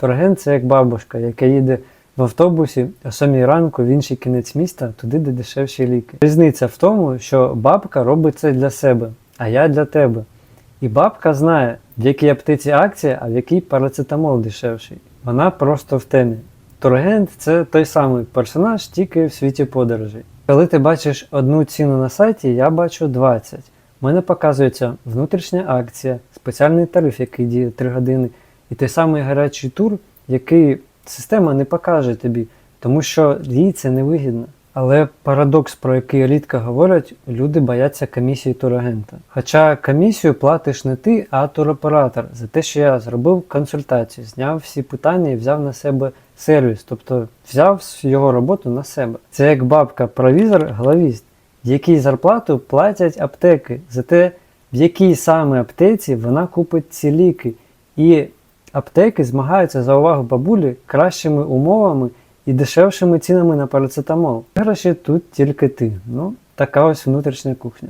Турагент це як бабушка, яка їде в автобусі о 7 ранку в інший кінець міста, туди, де дешевші ліки. Різниця в тому, що бабка робить це для себе, а я для тебе. І бабка знає, в якій аптеці акція, а в якій парацетамол дешевший. Вона просто в темі. Турагент це той самий персонаж, тільки в світі подорожей. Коли ти бачиш одну ціну на сайті, я бачу 20. У мене показується внутрішня акція, спеціальний тариф, який діє 3 години, і той самий гарячий тур, який система не покаже тобі, тому що їй це не вигідно. Але парадокс, про який рідко говорять, люди бояться комісії турагента. Хоча комісію платиш не ти, а туроператор за те, що я зробив консультацію, зняв всі питання і взяв на себе сервіс, тобто взяв його роботу на себе. Це як бабка, провізор, главіст, якій зарплату платять аптеки за те, в якій саме аптеці вона купить ці ліки. І аптеки змагаються за увагу бабулі кращими умовами і дешевшими цінами на парацетамол. Гроші тут тільки ти. Ну, така ось внутрішня кухня.